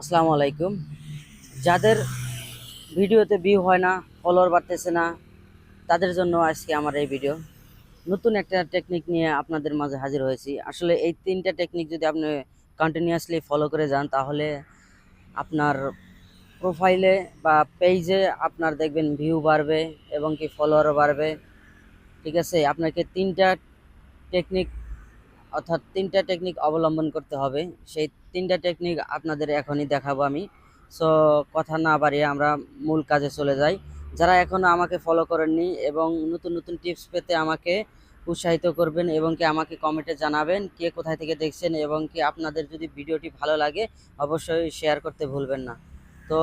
আসসালামু আলাইকুম। যাদের ভিডিওতে ভিউ হয় না ফলোয়ার বাড়তেছে না, তাদের জন্য আজকে আমার এই ভিডিও নতুন একটা টেকনিক নিয়ে আপনাদের মাঝে হাজির হয়েছি। আসলে এই তিনটা টেকনিক যদি আপনি কন্টিনিউয়াসলি ফলো করে যান, তাহলে আপনার প্রোফাইলে বা পেজে আপনার দেখবেন ভিউ বাড়বে এবং কি ফলোয়ারও বাড়বে। ঠিক আছে? আপনাকে তিনটা টেকনিক অর্থাৎ তিনটা টেকনিক অবলম্বন করতে হবে। সেই তিনটা টেকনিক আপনাদের এখনই দেখাবো আমি। সো কথা না বাড়িয়ে আমরা মূল কাজে চলে যাই। যারা এখনও আমাকে ফলো করেননি এবং নতুন নতুন টিপস পেতে আমাকে উৎসাহিত করবেন এবং কি আমাকে কমেন্টে জানাবেন কে কোথায় থেকে দেখছেন এবং কি আপনাদের যদি ভিডিওটি ভালো লাগে অবশ্যই শেয়ার করতে ভুলবেন না। তো,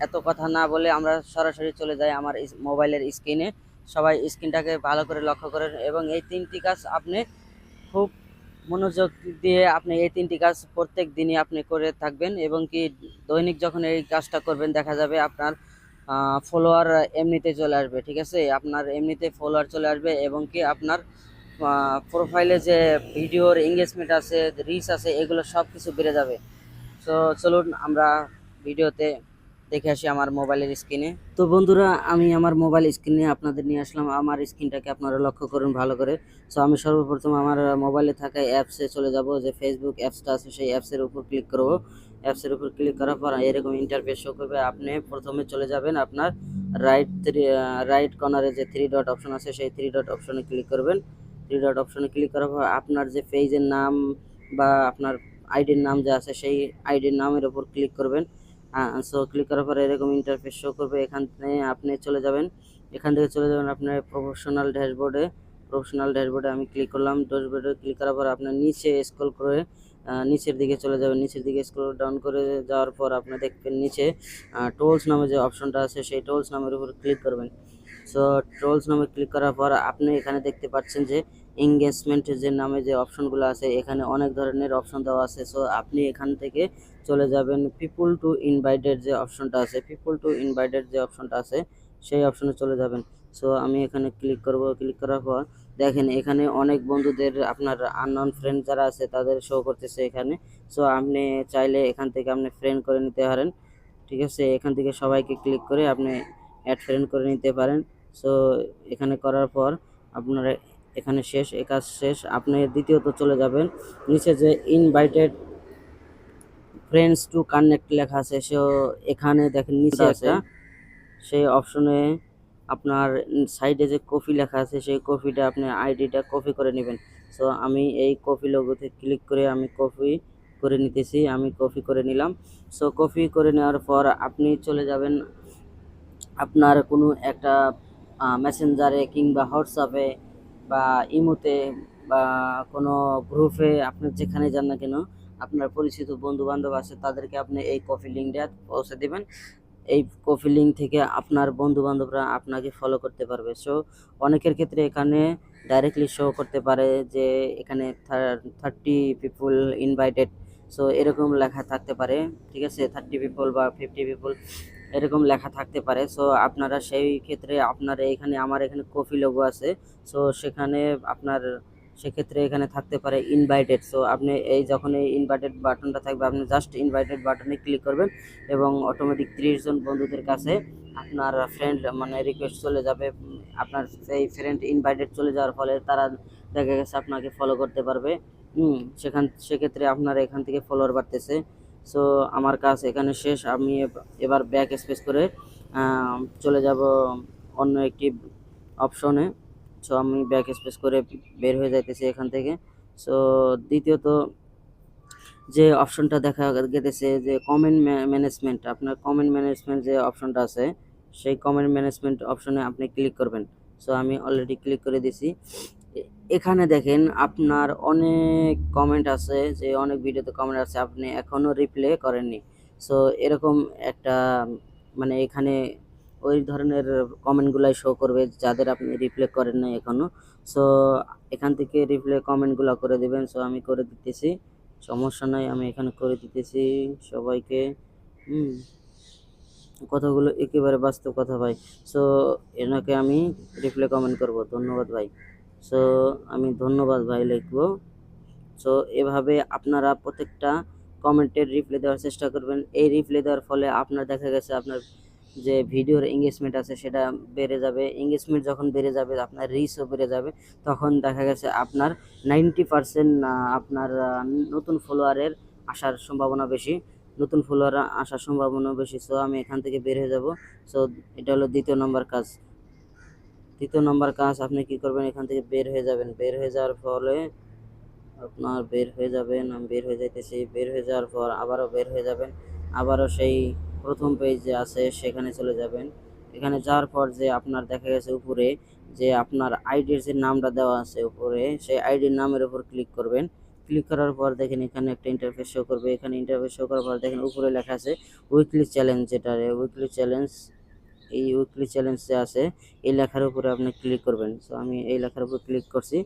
এত কথা না বলে আমরা সরাসরি চলে যাই আমার মোবাইলের স্ক্রিনে সবাই স্ক্রিনটাকে ভালো করে লক্ষ্য করেন এবং এই তিনটি কাজ আপনি খুব মনোযোগ দিয়ে আপনি এই তিনটি কাজ প্রত্যেক দিনই আপনি করে থাকবেন এবং কি দৈনিক যখন এই কাজটা করবেন, দেখা যাবে আপনার ফলোয়ার এমনিতে চলে আসবে, ঠিক আছে? আপনার এমনিতে ফলোয়ার চলে আসবে এবং কি আপনার প্রোফাইলে যে ভিডিওর এঙ্গেজমেন্ট আছে রিচ আছে, এগুলো সব কিছু বেড়ে যাবে। তো চলুন আমরা ভিডিওতে দেখে আসি আমার মোবাইলের স্ক্রিনে। তো বন্ধুরা, আমি আমার মোবাইল স্ক্রিনে আপনাদের নিয়ে আসলাম। আমার স্ক্রিনটাকে আপনারা লক্ষ্য করুন ভালো করে। সো আমি সর্বপ্রথম আমার মোবাইলে থাকা অ্যাপসে চলে যাব, যে ফেসবুক অ্যাপসটা আছে, সেই অ্যাপসের উপর ক্লিক করব। অ্যাপসের উপর ক্লিক করার পর এরকম ইন্টারফেস শো করবে। আপনি প্রথমে চলে যাবেন আপনার রাইট রাইট কর্নারে যে থ্রি ডট অপশন আছে, সেই থ্রি ডট অপশনে ক্লিক করবেন। থ্রি ডট অপশনে ক্লিক করার পর আপনার যে পেজের নাম বা আপনার আইডির নাম যে আছে, সেই আইডির নামের উপর ক্লিক করবেন। সো ক্লিক করার পরে এরকম ইন্টারফেস শো করবে, এখান আপনি চলে যাবেন। এখান থেকে চলে যাবেন আপনার প্রফেশনাল ড্যাশবোর্ডে প্রফেশনাল ড্যাশবোর্ডে আমি ক্লিক করলাম ড্যাশবোর্ডে ক্লিক করার পর আপনার নিচে স্ক্রল করে নিচের দিকে চলে যাবেন। নিচের দিকে স্ক্রল ডাউন করে যাওয়ার পর আপনি দেখবেন নিচে টোলস নামে যে অপশনটা আছে, সেই টোলস নামের উপর ক্লিক করবেন। সো টোলস নামে ক্লিক করার পর আপনি এখানে দেখতে পাচ্ছেন যে এঙ্গেজমেন্ট যে নামে যে অপশনগুলো আছে, এখানে অনেক ধরনের অপশন দেওয়া আছে। সো আপনি এখান থেকে চলে যাবেন পিপুল টু ইনভাইটেড যে অপশনটা আছে পিপুল টু ইনভাইটেড যে অপশনটা আছে, সেই অপশনে চলে যাবেন। সো আমি এখানে ক্লিক করব। ক্লিক করার পর দেখেন, এখানে অনেক বন্ধুদের আপনার আননোন ফ্রেন্ড যারা আছে, তাদের শো করতেছে এখানে। সো আপনি চাইলে এখান থেকে আপনি ফ্রেন্ড করে নিতে পারেন। ঠিক আছে? এখান থেকে সবাইকে ক্লিক করে আপনি অ্যাড ফ্রেন্ড করে নিতে পারেন। সো এখানে করার পর আপনার এখানে শেষ এ কাজ শেষ। আপনি দ্বিতীয়ত চলে যাবেন। নিচে যে ইনভাইটেড ফ্রেন্ডস টু কানেক্ট লেখা আছে সেও এখানে দেখেন নিচে আছে। সেই অপশনে আপনার সাইডে যে কপি লেখা আছে সেই কপিটা আপনি আইডিটা কপি করে নেবেন। সো আমি এই কপি লোগোতে ক্লিক করে আমি কপি করে নিতেছি আমি কপি করে নিলাম। সো কপি করে নেওয়ার পর আপনি চলে যাবেন আপনার কোনো একটা মেসেঞ্জারে কিংবা হোয়াটসঅ্যাপে বা ইমোতে বা কোনো গ্রুপে আপনি যেখানে যান না কেন, আপনার পরিচিত বন্ধু বান্ধব আছে, তাদেরকে আপনি এই কফি লিঙ্কটা পৌঁছে দেবেন। এই কফি লিঙ্ক থেকে আপনার বন্ধু বান্ধবরা আপনাকে ফলো করতে পারবে। সো অনেকের ক্ষেত্রে এখানে ডাইরেক্টলি শো করতে পারে যে এখানে থার্টি পিপুল ইনভাইটেড সো এরকম লেখা থাকতে পারে, ঠিক আছে? থার্টি পিপল বা ফিফটি পিপল এরকম লেখা থাকতে পারে। সো আপনারা সেই ক্ষেত্রে আপনার এখানে, আমার এখানে কফি লোগো আছে। সো সেখানে আপনার, সেক্ষেত্রে এখানে থাকতে পারে ইনভাইটেড সো আপনি এই যখন এই ইনভাইটেড বাটনটা থাকবে, আপনি জাস্ট ইনভাইটেড বাটনে ক্লিক করবেন এবং অটোমেটিক ত্রিশ জন বন্ধুদের কাছে আপনার ফ্রেন্ড মানে রিকোয়েস্ট চলে যাবে। আপনার সেই ফ্রেন্ড ইনভাইটেড চলে যাওয়ার ফলে তারা দেখা গেছে আপনাকে ফলো করতে পারবে। হুম, সেখান, সেক্ষেত্রে আপনার এখান থেকে ফলোয়ার বাড়তেছে। সো আমার কাজ এখানে শেষ। আমি এবার ব্যাক স্পেস করে চলে যাব অন্য একটি অপশনে সো আমি ব্যাক স্পেস করে বের হয়ে যাইতেছি এখান থেকে। সো দ্বিতীয়ত যে অপশনটা দেখা গেতেছে যে কমেন্ট ম্যানেজমেন্ট আপনার কমেন্ট ম্যানেজমেন্ট যে অপশনটা আছে, সেই কমেন্ট ম্যানেজমেন্ট অপশনে আপনি ক্লিক করবেন। সো আমি অলরেডি ক্লিক করে দিছি। এখানে দেখেন আপনার অনেক কমেন্ট আছে, যে অনেক ভিডিওতে কমেন্ট আছে, আপনি এখনও রিপ্লে করেননি। সো এরকম একটা মানে এখানে ওই ধরনের কমেন্টগুলাই শো করবে, যাদের আপনি রিপ্লে করেন নাই এখনও সো এখান থেকে রিপ্লে কমেন্টগুলো করে দেবেন। সো আমি করে দিতেছি। সমস্যা নাই, আমি এখানে করে দিতেছি সবাইকে। হুম, কথাগুলো একেবারে বাস্তব কথা ভাই। সো এনাকে আমি রিপ্লে কমেন্ট করব। ধন্যবাদ ভাই। সো আমি ধন্যবাদ ভাই লিখব। সো এভাবে আপনারা প্রত্যেকটা কমেন্টের রিপ্লাই দেওয়ার চেষ্টা করবেন। এই রিপ্লাই দেওয়ার ফলে আপনার দেখা গেছে আপনার যে ভিডিওর এঙ্গেজমেন্ট আছে সেটা বেড়ে যাবে। এঙ্গেজমেন্ট যখন বেড়ে যাবে, আপনার রিচও বেড়ে যাবে। তখন দেখা গেছে আপনার নাইনটি পার্সেন্ট আপনার নতুন ফলোয়ারের আসার সম্ভাবনা বেশি। নতুন ফলোয়ার আসার সম্ভাবনা বেশি। সো আমি এখান থেকে বের হয়ে যাব। সো এটা হলো দ্বিতীয় নম্বর কাজ। দ্বিতীয় নম্বর কাজ, আপনি কি করবেন? এখান থেকে বের হয়ে যাবেন। বের হয়ে যাওয়ার ফলে আপনার বের হয়ে যাবেন, আমি বের হয়ে যাইতেছি। বের হয়ে যাওয়ার পর আবারও বের হয়ে যাবেন। আবারও সেই প্রথম পেজ যে আছে, সেখানে চলে যাবেন। এখানে যাওয়ার পর যে আপনার দেখা গেছে উপরে, যে আপনার আইডির যে নামটা দেওয়া আছে উপরে, সেই আইডির নামের উপর ক্লিক করবেন। ক্লিক করার পর দেখেন এখানে একটা ইন্টারফেস শো করবে। এখানে ইন্টারফেস শো করার পর দেখেন উপরে লেখা আছে উইকলি চ্যালেঞ্জ যেটা উইকলি চ্যালেঞ্জ এই উইকলি চ্যালেঞ্জ যে আছে, এই লেখার উপরে আপনি ক্লিক করবেন। সো আমি এই লেখার উপর ক্লিক করছি।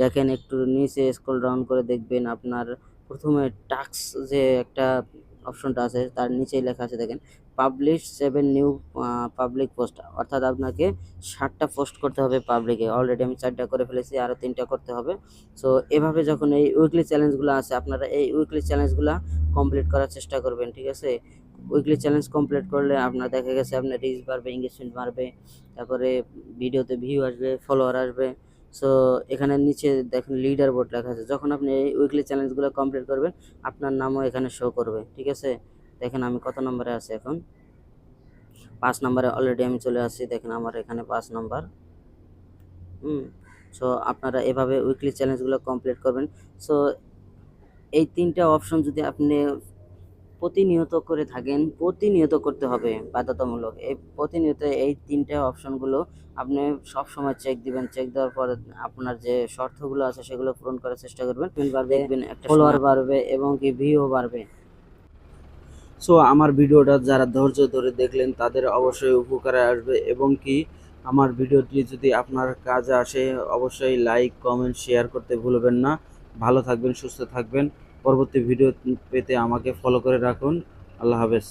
দেখেন একটু নিচে স্ক্রল ডাউন করে দেখবেন আপনার প্রথমে টাক্স যে একটা অপশনটা আছে, তার নিচেই লেখা আছে, দেখেন publish seven new public post অর্থাৎ আপনাকে ষাটটা পোস্ট করতে হবে পাবলিকে অলরেডি আমি চারটা করে ফেলেছি আরও তিনটা করতে হবে। সো এভাবে যখন এই উইকলি চ্যালেঞ্জগুলো আছে, আপনারা এই উইকলি চ্যালেঞ্জগুলো কমপ্লিট করার চেষ্টা করবেন, ঠিক আছে? উইকলি চ্যালেঞ্জ কমপ্লিট করলে আপনার দেখা গেছে আপনার রিচ বাড়বে এঙ্গেজমেন্ট বাড়বে, তারপরে ভিডিওতে ভিউ আসবে ফলোয়ার আসবে। সো এখানে নিচে দেখেন লিডার বোর্ড লেখা আছে। যখন আপনি এই উইকলি চ্যালেঞ্জগুলো কমপ্লিট করবেন, আপনার নামও এখানে শো করবে, ঠিক আছে? দেখেন আমি কত নম্বরে আছি এখন? পাঁচ নম্বরে অলরেডি আমি চলে আসছি, দেখেন আমার এখানে পাঁচ নম্বর। হুম সো আপনারা এভাবে উইকলি চ্যালেঞ্জগুলো কমপ্লিট করবেন। সো এই তিনটা অপশন যদি আপনি প্রতিনিয়ত করে থাকেন প্রতিনিয়ত করতে হবে বাধ্যতামূলক। এই প্রতিনিয়ত এই তিনটা অপশনগুলো আপনি সব সময় চেক দিবেন চেক দেওয়ার পর আপনার যে শর্তগুলো আছে সেগুলো পূরণ করার চেষ্টা করবেন। দেখবেন একটা ফলোয়ার বাড়বে এবং কি ভিউ বাড়বে। সো আমার ভিডিওটা যারা ধৈর্য ধরে দেখলেন তাদের অবশ্যই উপকারে আসবে এবং কি আমার ভিডিওটি যদি আপনার কাজে আসে অবশ্যই লাইক কমেন্ট শেয়ার করতে ভুলবেন না। ভালো থাকবেন সুস্থ থাকবেন। পরবর্তী ভিডিও পেতে আমাকে ফলো করে রাখুন। আল্লাহ হাফেজ।